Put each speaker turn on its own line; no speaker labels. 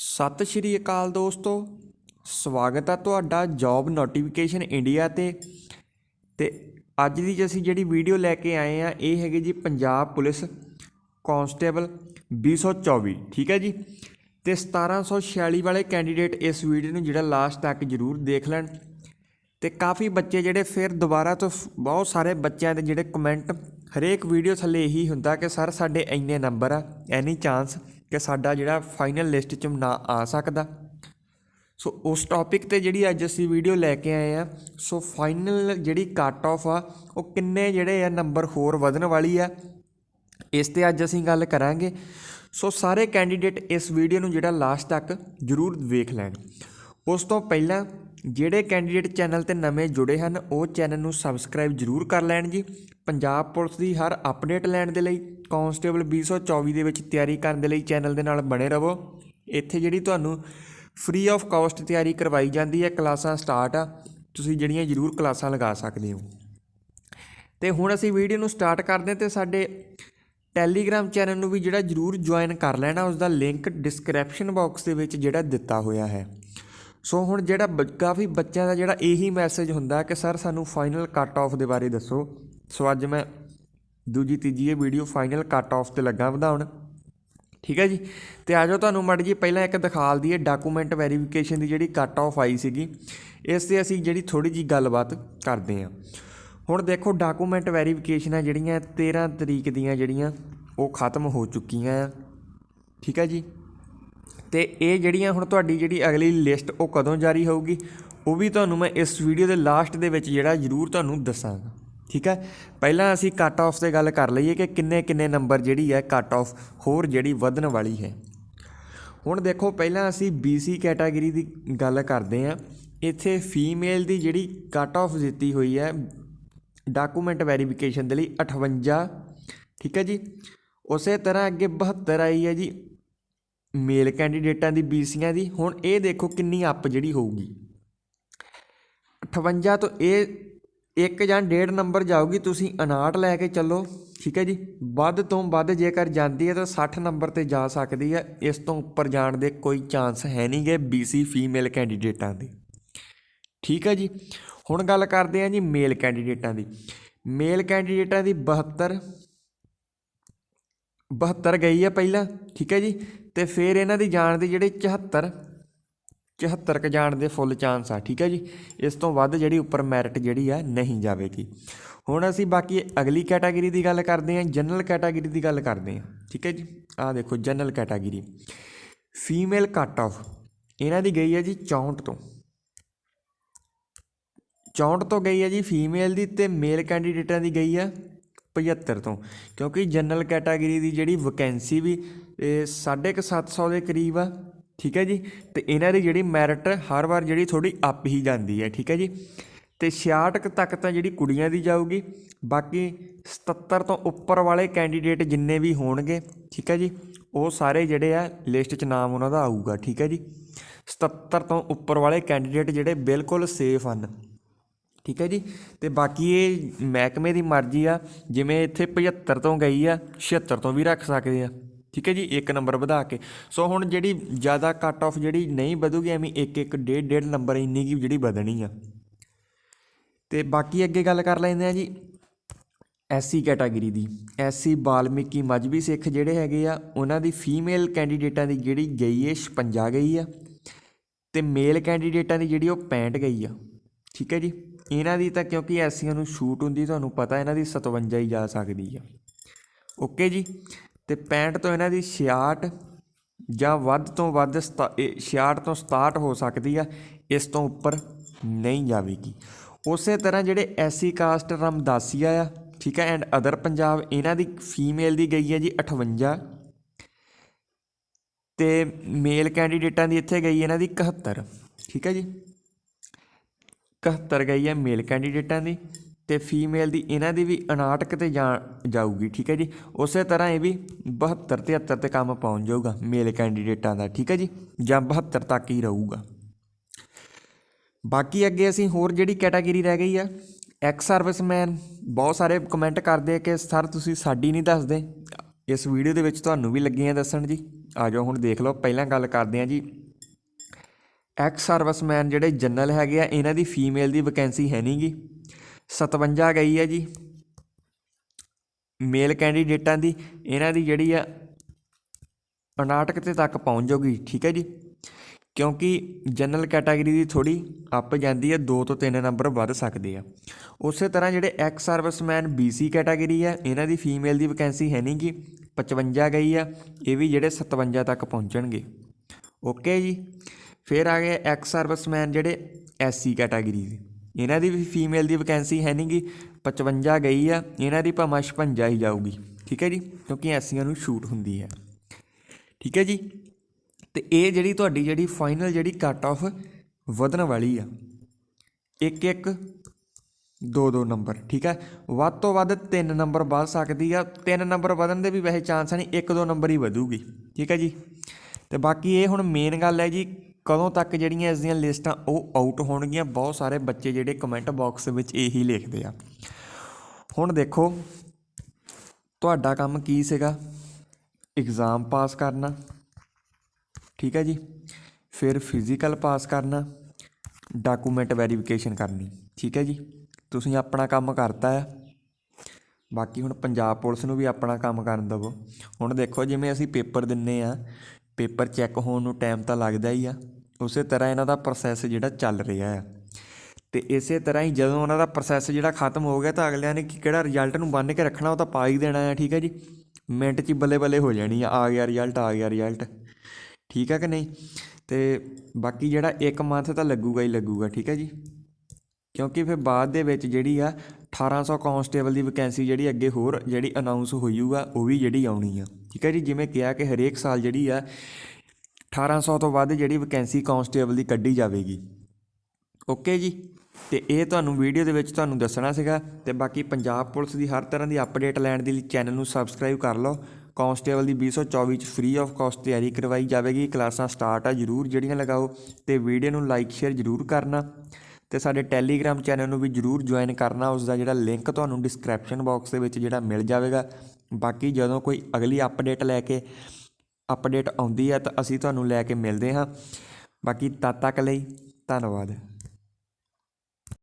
ਸਤਿ ਸ਼੍ਰੀ ਅਕਾਲ ਦੋਸਤੋ। ਸਵਾਗਤ ਹੈ ਤੁਹਾਡਾ ਜੌਬ ਨੋਟੀਫਿਕੇਸ਼ਨ ਇੰਡੀਆ ਤੇ। ਤੇ ਅੱਜ ਦੀ ਅਸੀਂ ਜਿਹੜੀ ਵੀਡੀਓ ਲੈ ਕੇ ਆਏ ਆ, ਇਹ ਹੈਗੀ ਜੀ ਪੰਜਾਬ ਪੁਲਿਸ ਕਾਂਸਟੇਬਲ 224 ਠੀਕ ਹੈ ਜੀ? ਤੇ 1746 ਵਾਲੇ ਕੈਂਡੀਡੇਟ ਇਸ ਵੀਡੀਓ ਨੂੰ ਜਿਹੜਾ ਲਾਸਟ ਤੱਕ ਜਰੂਰ ਦੇਖ ਲੈਣ। ਤੇ ਕਾਫੀ ਬੱਚੇ ਜਿਹੜੇ ਫਿਰ ਦੁਬਾਰਾ ਤੋਂ ਬਹੁਤ ਸਾਰੇ ਬੱਚਿਆਂ ਦੇ ਜਿਹੜੇ ਕਮੈਂਟ ਹਰੇਕ ਵੀਡੀਓ ਥੱਲੇ ਇਹੀ ਹੁੰਦਾ ਕਿ, ਸਰ, ਸਾਡੇ ਇੰਨੇ ਨੰਬਰ ਆ, ਐਨੀ ਚਾਂਸ ਕਿ ਸਾਡਾ ਜਿਹੜਾ ਫਾਈਨਲ ਲਿਸਟ 'ਚ ਨਾ ਆ ਸਕਦਾ। ਸੋ ਉਸ ਟੌਪਿਕ ਤੇ ਜਿਹੜੀ ਅੱਜ ਅਸੀਂ ਵੀਡੀਓ ਲੈ ਕੇ ਆਏ ਆ ਸੋ ਫਾਈਨਲ ਜਿਹੜੀ ਕੱਟ ਆਫ ਆ, ਉਹ ਕਿੰਨੇ ਜਿਹੜੇ ਆ ਨੰਬਰ ਹੋਰ ਵਧਣ ਵਾਲੀ ਆ, ਇਸ ਤੇ ਅੱਜ ਅਸੀਂ ਗੱਲ ਕਰਾਂਗੇ। ਸੋ ਸਾਰੇ ਕੈਂਡੀਡੇਟ ਇਸ ਵੀਡੀਓ ਨੂੰ ਜਿਹੜਾ ਲਾਸਟ ਤੱਕ ਜਰੂਰ ਵੇਖ ਲੈਣ। ਉਸ ਤੋਂ ਪਹਿਲਾਂ ਜਿਹੜੇ ਕੈਂਡੀਡੇਟ ਚੈਨਲ ਤੇ ਨਵੇਂ ਜੁੜੇ ਹਨ, ਉਹ ਚੈਨਲ ਨੂੰ ਸਬਸਕ੍ਰਾਈਬ ਜਰੂਰ ਕਰ ਲੈਣ ਜੀ। ਪੰਜਾਬ ਪੁਲਿਸ ਦੀ ਹਰ ਅਪਡੇਟ ਲੈਣ ਦੇ ਲਈ ਕਾਂਸਟੇਬਲ 224 ਦੇ ਵਿੱਚ ਤਿਆਰੀ ਕਰਨ ਦੇ ਲਈ ਚੈਨਲ ਦੇ ਨਾਲ ਬਣੇ ਰਹੋ। ਇੱਥੇ ਜਿਹੜੀ ਤੁਹਾਨੂੰ ਫ੍ਰੀ ਆਫ ਕਾਸਟ ਤਿਆਰੀ ਕਰਵਾਈ ਜਾਂਦੀ ਹੈ, ਕਲਾਸਾਂ ਸਟਾਰਟ ਆ, ਤੁਸੀਂ ਜਿਹੜੀਆਂ ਜਰੂਰ ਕਲਾਸਾਂ ਲਗਾ ਸਕਦੇ ਹੋ। ਤੇ ਹੁਣ ਅਸੀਂ ਵੀਡੀਓ ਨੂੰ ਸਟਾਰਟ ਕਰਦੇ ਹਾਂ ਤੇ ਸਾਡੇ ਟੈਲੀਗ੍ਰਾਮ ਚੈਨਲ ਨੂੰ ਵੀ ਜਿਹੜਾ ਜਰੂਰ ਜੁਆਇਨ ਕਰ ਲੈਣਾ ਉਸ ਦਾ ਲਿੰਕ ਡਿਸਕ੍ਰਿਪਸ਼ਨ ਬਾਕਸ ਦੇ ਵਿੱਚ ਜਿਹੜਾ ਦਿੱਤਾ ਹੋਇਆ ਹੈ। ਸੋ ਹੁਣ ਜਿਹੜਾ ਬ- ਕਾਫੀ ਬੱਚਿਆਂ ਦਾ ਜਿਹੜਾ ਇਹੀ ਮੈਸੇਜ ਹੁੰਦਾ ਕਿ ਸਰ ਸਾਨੂੰ ਫਾਈਨਲ ਕੱਟ ਆਫ ਦੇ ਬਾਰੇ ਦੱਸੋ। ਸੋ ਅੱਜ ਮੈਂ ਦੂਜੀ, ਤੀਜੀ ਇਹ ਵੀਡੀਓ ਫਾਈਨਲ ਕੱਟ ਆਫ ਤੇ ਲੱਗਾ ਵਧਾਉਣ। ਠੀਕ ਹੈ ਜੀ? ਤੇ ਆਜੋ ਤੁਹਾਨੂੰ ਮੜ ਜੀ ਪਹਿਲਾਂ ਇੱਕ ਦਿਖਾਲ ਦਈਏ ਡਾਕੂਮੈਂਟ ਵੈਰੀਫਿਕੇਸ਼ਨ ਦੀ ਜਿਹੜੀ ਕੱਟ ਆਫ ਆਈ ਸੀਗੀ। ਇਸ ਤੇ ਅਸੀਂ ਜਿਹੜੀ ਥੋੜੀ ਜੀ ਗੱਲਬਾਤ ਕਰਦੇ ਹਾਂ। ਹੁਣ ਦੇਖੋ ਡਾਕੂਮੈਂਟ ਵੈਰੀਫਿਕੇਸ਼ਨਾਂ ਜਿਹੜੀਆਂ 13 ਤਰੀਕ ਦੀਆਂ ਜਿਹੜੀਆਂ, ਉਹ ਖਤਮ ਹੋ ਚੁੱਕੀਆਂ ਆ। ਠੀਕ ਹੈ ਜੀ? ਤੇ ਇਹ ਜਿਹੜੀਆਂ ਹੁਣ ਤੁਹਾਡੀ ਜਿਹੜੀ ਅਗਲੀ ਲਿਸਟ ਉਹ ਕਦੋਂ ਜਾਰੀ ਹੋਊਗੀ, ਉਹ ਵੀ ਤੁਹਾਨੂੰ ਮੈਂ ਇਸ ਵੀਡੀਓ ਦੇ ਲਾਸਟ ਦੇ ਵਿੱਚ ਜਿਹੜਾ ਜ਼ਰੂਰ ਤੁਹਾਨੂੰ ਦੱਸਾਂਗਾ। ਠੀਕ ਹੈ? ਪਹਿਲਾਂ ਅਸੀਂ ਕੱਟ ਆਫ ਤੇ ਗੱਲ ਕਰ ਲਈਏ ਕਿ ਕਿੰਨੇ ਕਿੰਨੇ ਨੰਬਰ ਜਿਹੜੀ ਹੈ ਕੱਟ ਆਫ ਹੋਰ ਜਿਹੜੀ ਵਧਣ ਵਾਲੀ ਹੈ। ਹੁਣ ਦੇਖੋ, ਪਹਿਲਾਂ ਅਸੀਂ BC ਕੈਟਾਗਰੀ ਦੀ ਗੱਲ ਕਰਦੇ ਹਾਂ। ਇੱਥੇ ਫੀਮੇਲ ਦੀ ਜਿਹੜੀ ਕੱਟ ਆਫ ਦਿੱਤੀ ਹੋਈ ਹੈ ਡਾਕੂਮੈਂਟ ਵੈਰੀਫਿਕੇਸ਼ਨ ਦੇ ਲਈ 58 ਠੀਕ ਹੈ ਜੀ? ਉਸੇ ਤਰ੍ਹਾਂ ਅੱਗੇ 72 ਆਈ ਹੈ ਜੀ। ਮੇਲ ਕੈਂਡੀਡੇਟਾਂ ਦੀ ਬੀਸੀਆਂ ਦੀ, ਹੁਣ ਇਹ ਦੇਖੋ ਕਿੰਨੀ ਅੱਪ ਜਿਹੜੀ ਹੋਊਗੀ। 58 ਤੋਂ ਇਹ ਇੱਕ ਜਾਂ ਡੇਢ ਨੰਬਰ ਜਾਊਗੀ, ਤੁਸੀਂ 59 ਲੈ ਕੇ ਚੱਲੋ, ਠੀਕ ਹੈ ਜੀ। ਵੱਧ ਤੋਂ ਵੱਧ ਜੇਕਰ ਜਾਂਦੀ ਹੈ ਤਾਂ 60 ਨੰਬਰ ਤੇ ਜਾ ਸਕਦੀ ਹੈ। ਇਸ ਤੋਂ ਉੱਪਰ ਜਾਣ ਦੇ ਕੋਈ ਚਾਂਸ ਹੈ ਨਹੀਂ ਨਹੀਂਗੇ ਬੀਸੀ ਫੀਮੇਲ ਕੈਂਡੀਡੇਟਾਂ ਦੇ। ਠੀਕ ਹੈ ਜੀ। ਹੁਣ ਗੱਲ ਕਰਦੇ ਹਾਂ ਜੀ ਮੇਲ ਕੈਂਡੀਡੇਟਾਂ ਦੀ। ਮੇਲ ਕੈਂਡੀਡੇਟਾਂ ਦੀ 72 72 ਗਈ ਹੈ ਪਹਿਲਾਂ, ਠੀਕ ਹੈ ਜੀ। ਤੇ ਫਿਰ ਇਹਨਾਂ ਦੀ ਜਾਣ ਦੀ ਜਿਹੜੇ 74 74 ਕ ਜਾਣ ਦੇ ਫੁੱਲ ਚਾਂਸ ਆ, ਠੀਕ ਹੈ ਜੀ? ਇਸ ਤੋਂ ਵੱਧ ਜਿਹੜੀ ਉੱਪਰ ਮੈਰਿਟ ਜਿਹੜੀ ਆ ਨਹੀਂ ਜਾਵੇਗੀ। ਹੁਣ ਅਸੀਂ ਬਾਕੀ ਅਗਲੀ ਕੈਟਾਗਰੀ ਦੀ ਗੱਲ ਕਰਦੇ ਹਾਂ ਜਨਰਲ ਕੈਟਾਗਰੀ ਦੀ ਗੱਲ ਕਰਦੇ ਹਾਂ, ਠੀਕ ਹੈ ਜੀ? ਆਹ ਦੇਖੋ general category female cut off ਇਹਨਾਂ ਦੀ ਗਈ ਹੈ ਜੀ 64 ਤੋਂ। 64 ਤੋਂ ਗਈ ਹੈ ਜੀ ਫੀਮੇਲ ਦੀ ਤੇ ਮੇਲ ਕੈਂਡੀਡੇਟਾਂ ਦੀ ਗਈ ਆ 75 ਤੋਂ, ਕਿਉਂਕਿ ਜਨਰਲ ਕੈਟਾਗਰੀ ਦੀ ਜਿਹੜੀ ਵੈਕੈਂਸੀ ਵੀ 750 ਦੇ ਕਰੀਬ ਆ, ਠੀਕ ਹੈ ਜੀ? ਤੇ ਇਹਨਾਂ ਦੀ ਜਿਹੜੀ ਮੈਰਿਟ ਹਰ ਵਾਰ ਜਿਹੜੀ ਥੋੜੀ ਅਪ ਹੀ ਜਾਂਦੀ ਹੈ, ਠੀਕ ਹੈ ਜੀ? ਤੇ 66 ਤੱਕ ਤਾਂ ਜਿਹੜੀ ਕੁੜੀਆਂ ਦੀ ਜਾਊਗੀ, ਬਾਕੀ 77 ਤੋਂ ਉੱਪਰ ਵਾਲੇ ਕੈਂਡੀਡੇਟ ਜਿੰਨੇ ਵੀ ਹੋਣਗੇ, ਠੀਕ ਹੈ ਜੀ? ਉਹ ਸਾਰੇ ਜਿਹੜੇ ਆ ਲਿਸਟ 'ਚ ਨਾਮ ਉਹਨਾਂ ਦਾ ਆਊਗਾ, ਠੀਕ ਹੈ ਜੀ? 77 ਤੋਂ ਉੱਪਰ ਵਾਲੇ ਕੈਂਡੀਡੇਟ ਜਿਹੜੇ ਬਿਲਕੁਲ ਸੇਫ ਹਨ। ਠੀਕ ਹੈ ਜੀ? ਤੇ ਬਾਕੀ ਇਹ ਮਹਿਕਮੇ ਦੀ ਮਰਜ਼ੀ ਆ, ਜਿਵੇਂ ਇੱਥੇ 75 ਤੋਂ ਗਈ ਆ 76 ਤੋਂ ਵੀ ਰੱਖ ਸਕਦੇ ਆ। ਠੀਕ ਹੈ ਜੀ? ਇੱਕ ਨੰਬਰ ਵਧਾ ਕੇ। ਸੋ ਹੁਣ ਜਿਹੜੀ ਜ਼ਿਆਦਾ ਕੱਟ ਆਫ ਜਿਹੜੀ ਨਹੀਂ ਵਧੂਗੀ, ਐਵੇਂ ਇੱਕ ਇੱਕ ਡੇਢ ਡੇਢ ਨੰਬਰ ਇੰਨੀ ਕੀ ਜਿਹੜੀ ਵਧਣੀ ਆ। ਤੇ ਬਾਕੀ ਅੱਗੇ ਗੱਲ ਕਰ ਲੈਂਦੇ ਆ ਜੀ ਐਸਸੀ ਕੈਟਾਗਰੀ ਦੀ। ਐਸਸੀ ਬਾਲਮੀਕੀ ਮਜਬੀ ਸਿੱਖ ਜਿਹੜੇ ਹੈਗੇ ਆ, ਉਹਨਾਂ ਦੀ ਫੀਮੇਲ ਕੈਂਡੀਡੇਟਾਂ ਦੀ ਜਿਹੜੀ ਗਈ ਹੈ 56 ਗਈ ਆ, ਤੇ ਮੇਲ ਕੈਂਡੀਡੇਟਾਂ ਦੀ ਜਿਹੜੀ ਉਹ 65 ਗਈ ਆ। ਠੀਕ ਹੈ ਜੀ? ਇਹਨਾਂ ਦੀ ਤਾਂ ਕਿਉਂਕਿ ਐਸੀਆਂ ਨੂੰ ਛੂਟ ਹੁੰਦੀ, ਤੁਹਾਨੂੰ ਪਤਾ ਇਹਨਾਂ ਦੀ 57 ਹੀ ਜਾ ਸਕਦੀ ਆ। ਓਕੇ ਜੀ? ਤੇ 65 ਤੋਂ ਇਹਨਾਂ ਦੀ 66 ਜਾਂ ਵੱਧ ਤੋਂ ਵੱਧ ਸਤਾ- ਇਹ 66 ਤੋਂ 67 ਹੋ ਸਕਦੀ ਆ, ਇਸ ਤੋਂ ਉੱਪਰ ਨਹੀਂ ਜਾਵੇਗੀ। ਉਸੇ ਤਰ੍ਹਾਂ ਜਿਹੜੇ ਐਸੀ ਕਾਸਟ ਰਮਦਾਸੀਆ ਆ, ਠੀਕ ਹੈ ਐਂਡ ਅਦਰ ਪੰਜਾਬ, ਇਹਨਾਂ ਦੀ ਫੀਮੇਲ ਦੀ ਗਈ ਹੈ ਜੀ 58 ਤੇ ਮੇਲ ਕੈਂਡੀਡੇਟਾਂ ਦੀ ਇੱਥੇ ਗਈ, ਇਹਨਾਂ ਦੀ 71 ਠੀਕ ਹੈ ਜੀ? 71 ਗਈ ਹੈ ਮੇਲ ਕੈਂਡੀਡੇਟਾਂ ਦੀ ਤੇ ਫੀਮੇਲ ਦੀ ਇਹਨਾਂ ਦੀ ਵੀ 59 ਤੇ ਜਾ ਜਾਊਗੀ, ਠੀਕ ਹੈ ਜੀ? ਉਸੇ ਤਰ੍ਹਾਂ ਇਹ ਵੀ 72 73 ਤੇ ਕੰਮ ਪਹੁੰਚ ਜਾਊਗਾ ਮੇਲ ਕੈਂਡੀਡੇਟਾਂ ਦਾ, ਠੀਕ ਹੈ ਜੀ? ਜਾਂ 72 ਤੱਕ ਹੀ ਰਹੂਗਾ। ਬਾਕੀ ਅੱਗੇ ਅਸੀਂ ਹੋਰ ਜਿਹੜੀ ਕੈਟਾਗਰੀ ਰਹਿ ਗਈ ਆ ਐਕਸ ਸਰਵਿਸਮੈਨ ਬਹੁਤ ਸਾਰੇ ਕਮੈਂਟ ਕਰਦੇ ਆ ਕਿ ਸਰ ਤੁਸੀਂ ਸਾਡੀ ਨਹੀਂ ਦੱਸਦੇ। ਇਸ ਵੀਡੀਓ ਦੇ ਵਿੱਚ ਤੁਹਾਨੂੰ ਵੀ ਲੱਗੀਆਂ ਦੱਸਣ ਜੀ। ਆ ਜਾਓ ਹੁਣ ਦੇਖ ਲਓ, ਪਹਿਲਾਂ ਗੱਲ ਕਰਦੇ ਹਾਂ ਜੀ। ਐਕਸ ਸਰਵਿਸਮੈਨ ਜਿਹੜੇ ਜਨਰਲ ਹੈਗੇ ਆ, ਇਹਨਾਂ ਦੀ ਫੀਮੇਲ ਦੀ ਵੈਕੈਂਸੀ ਹੈ ਨਹੀਂਗੀ 57 ਗਈ ਹੈ ਜੀ। ਮੇਲ ਕੈਂਡੀਡੇਟਾਂ ਦੀ ਇਹਨਾਂ ਦੀ ਜਿਹੜੀ ਆ 59 ਤੇ ਤੱਕ ਪਹੁੰਚ ਜਾਊਗੀ, ਠੀਕ ਹੈ ਜੀ। ਕਿਉਂਕਿ ਜਨਰਲ ਕੈਟਾਗਰੀ ਦੀ ਥੋੜੀ ਅੱਪ ਜਾਂਦੀ ਹੈ 2 ਤੋਂ 3 ਨੰਬਰ ਵੱਧ ਸਕਦੇ ਆ। ਉਸੇ ਤਰ੍ਹਾਂ ਜਿਹੜੇ ਐਕਸ ਸਰਵਿਸਮੈਨ ਬੀਸੀ ਕੈਟਾਗਰੀ ਆ ਇਹਨਾਂ ਦੀ ਫੀਮੇਲ ਦੀ ਵੈਕੈਂਸੀ ਹੈ ਨਹੀਂਗੀ 55 ਗਈ ਆ, ਇਹ ਵੀ ਜਿਹੜੇ 57 ਤੱਕ ਪਹੁੰਚਣਗੇ। ਓਕੇ ਜੀ। ਫਿਰ ਆ ਗਏ ਐਕਸ ਸਰਵਿਸਮੈਨ ਜਿਹੜੇ ਐਸਸੀ ਕੈਟਾਗਰੀ ਦੇ। ਇਹਨਾਂ ਦੀ ਵੀ ਫੀਮੇਲ ਦੀ ਵੈਕੈਂਸੀ ਹੈ ਨਹੀਂਗੀ 55 ਗਈ ਆ, ਇਹਨਾਂ ਦੀ ਭਾਵੇਂ 56 ਹੀ ਜਾਊਗੀ, ਠੀਕ ਹੈ ਜੀ? ਕਿਉਂਕਿ ਐਸੀਆਂ ਨੂੰ ਛੂਟ ਹੁੰਦੀ ਹੈ। ਠੀਕ ਹੈ ਜੀ? ਤੇ ਇਹ ਜਿਹੜੀ ਤੁਹਾਡੀ ਜਿਹੜੀ ਫਾਈਨਲ ਜਿਹੜੀ ਕੱਟ ਆਫ ਵਧਣ ਵਾਲੀ ਆ, ਇੱਕ ਇੱਕ, ਦੋ ਦੋ ਨੰਬਰ ਠੀਕ ਹੈ? ਵੱਧ ਤੋਂ ਵੱਧ ਤਿੰਨ ਨੰਬਰ ਵੱਧ ਸਕਦੀ ਆ, ਤਿੰਨ ਨੰਬਰ ਵਧਣ ਦੇ ਵੀ ਵੈਸੇ ਚਾਂਸ ਨਹੀਂ ਇੱਕ ਦੋ ਨੰਬਰ ਹੀ ਵਧੂਗੀ, ਠੀਕ ਹੈ ਜੀ? ਤੇ ਬਾਕੀ ਇਹ ਹੁਣ ਮੇਨ ਗੱਲ ਹੈ ਜੀ ਕਦੋਂ ਤੱਕ ਜਿਹੜੀਆਂ ਇਸ ਦੀਆਂ ਲਿਸਟਾਂ ਉਹ ਆਊਟ ਹੋਣਗੀਆਂ, ਬਹੁਤ ਸਾਰੇ ਬੱਚੇ ਜਿਹੜੇ ਕਮੈਂਟ ਬਾਕਸ ਵਿੱਚ ਇਹੀ ਲਿਖਦੇ ਆ। ਹੁਣ ਦੇਖੋ, ਤੁਹਾਡਾ ਕੰਮ ਕੀ ਸੀਗਾ? ਐਗਜ਼ਾਮ ਪਾਸ ਕਰਨਾ। ਠੀਕ ਹੈ ਜੀ? ਫਿਰ ਫਿਜ਼ੀਕਲ ਪਾਸ ਕਰਨਾ। ਡਾਕੂਮੈਂਟ ਵੈਰੀਫਿਕੇਸ਼ਨ ਕਰਨੀ। ਠੀਕ ਹੈ ਜੀ? ਤੁਸੀਂ ਆਪਣਾ ਕੰਮ ਕਰਤਾ ਆ। ਬਾਕੀ ਹੁਣ ਪੰਜਾਬ ਪੁਲਿਸ ਨੂੰ ਵੀ ਆਪਣਾ ਕੰਮ ਕਰਨ ਦੇਵੋ। ਹੁਣ ਦੇਖੋ, ਜਿਵੇਂ ਅਸੀਂ ਪੇਪਰ ਦਿੰਨੇ ਆ, ਪੇਪਰ ਚੈੱਕ ਹੋਣ ਨੂੰ ਟਾਈਮ ਤਾਂ ਲੱਗਦਾ ਹੀ ਆ। ਉਸੇ ਤਰ੍ਹਾਂ ਇਹਨਾਂ ਦਾ ਪ੍ਰੋਸੈਸ ਜਿਹੜਾ ਚੱਲ ਰਿਹਾ ਆ ਤੇ ਇਸੇ ਤਰ੍ਹਾਂ ਹੀ ਜਦੋਂ ਉਹਨਾਂ ਦਾ ਪ੍ਰੋਸੈਸ ਜਿਹੜਾ ਖਤਮ ਹੋ ਗਿਆ ਤਾਂ ਅਗਲਿਆਂ ਨੇ ਕੀ ਕਿਹੜਾ ਰਿਜ਼ਲਟ ਨੂੰ ਬੰਨ੍ਹ ਕੇ ਰੱਖਣਾ ਉਹ ਤਾਂ ਪਾ ਹੀ ਦੇਣਾ ਆ ਠੀਕ ਹੈ ਜੀ? ਮਿੰਟ 'ਚ ਹੀ ਬੱਲੇ ਬੱਲੇ ਹੋ ਜਾਣੀ ਆ ਆ ਗਿਆ ਰਿਜ਼ਲਟ ਆ ਗਿਆ ਰਿਜ਼ਲਟ ਠੀਕ ਹੈ ਕਿ ਨਹੀਂ? ਤੇ ਬਾਕੀ ਜਿਹੜਾ 1 ਮੰਥ ਤਾਂ ਲੱਗੂਗਾ ਹੀ ਲੱਗੂਗਾ, ਠੀਕ ਹੈ ਜੀ? ਕਿਉਂਕਿ ਫਿਰ ਬਾਅਦ ਦੇ ਵਿੱਚ ਜਿਹੜੀ ਆ 1800 ਕਾਂਸਟੇਬਲ ਦੀ ਵੈਕੈਂਸੀ ਜਿਹੜੀ ਅੱਗੇ ਹੋਰ ਜਿਹੜੀ ਅਨਾਉਂਸ ਹੋਈਊਗਾ ਉਹ ਵੀ ਜਿਹੜੀ ਆਉਣੀ ਆ। ਠੀਕ ਹੈ ਜੀ? ਜਿਵੇਂ ਕਿਹਾ ਕਿ ਹਰੇਕ ਸਾਲ ਜਿਹੜੀ ਆ 1800 ਤੋਂ ਵੱਧ ਜਿਹੜੀ ਵੈਕੈਂਸੀ ਕਾਂਸਟੇਬਲ ਦੀ ਕੱਢੀ ਜਾਵੇਗੀ। ਓਕੇ ਜੀ? ਤੇ ਇਹ ਤੁਹਾਨੂੰ ਵੀਡੀਓ ਦੇ ਵਿੱਚ ਤੁਹਾਨੂੰ ਦੱਸਣਾ ਸੀਗਾ ਤੇ ਬਾਕੀ ਪੰਜਾਬ ਪੁਲਿਸ ਦੀ ਹਰ ਤਰ੍ਹਾਂ ਦੀ ਅਪਡੇਟ ਲੈਣ ਦੇ ਲਈ ਚੈਨਲ ਨੂੰ ਸਬਸਕ੍ਰਾਈਬ ਕਰ ਲਓ। ਕਾਂਸਟੇਬਲ ਦੀ 224 ਚ ਫ੍ਰੀ ਆਫ ਕਾਸਟ ਤਿਆਰੀ ਕਰਵਾਈ ਜਾਵੇਗੀ। ਕਲਾਸਾਂ ਸਟਾਰਟ ਆ, ਜਰੂਰ ਜਿਹੜੀਆਂ ਲਗਾਓ ਤੇ ਵੀਡੀਓ ਨੂੰ ਲਾਈਕ ਸ਼ੇਅਰ ਜਰੂਰ ਕਰਨਾ। ਤੇ ਸਾਡੇ ਟੈਲੀਗ੍ਰਾਮ ਚੈਨਲ ਨੂੰ ਵੀ ਜਰੂਰ ਜੁਆਇਨ ਕਰਨਾ। ਉਸ ਦਾ ਜਿਹੜਾ ਲਿੰਕ ਤੁਹਾਨੂੰ ਡਿਸਕ੍ਰਿਪਸ਼ਨ ਬਾਕਸ ਦੇ ਵਿੱਚ ਜਿਹੜਾ ਮਿਲ ਜਾਵੇਗਾ। ਬਾਕੀ ਜਦੋਂ ਕੋਈ ਅਗਲੀ ਅਪਡੇਟ ਲੈ ਕੇ ਅਪਡੇਟ ਆਉਂਦੀ ਹੈ ਤਾਂ ਅਸੀਂ ਤੁਹਾਨੂੰ ਲੈ ਕੇ ਮਿਲਦੇ ਹਾਂ। ਬਾਕੀ ਤਦ ਤੱਕ ਲਈ ਧੰਨਵਾਦ।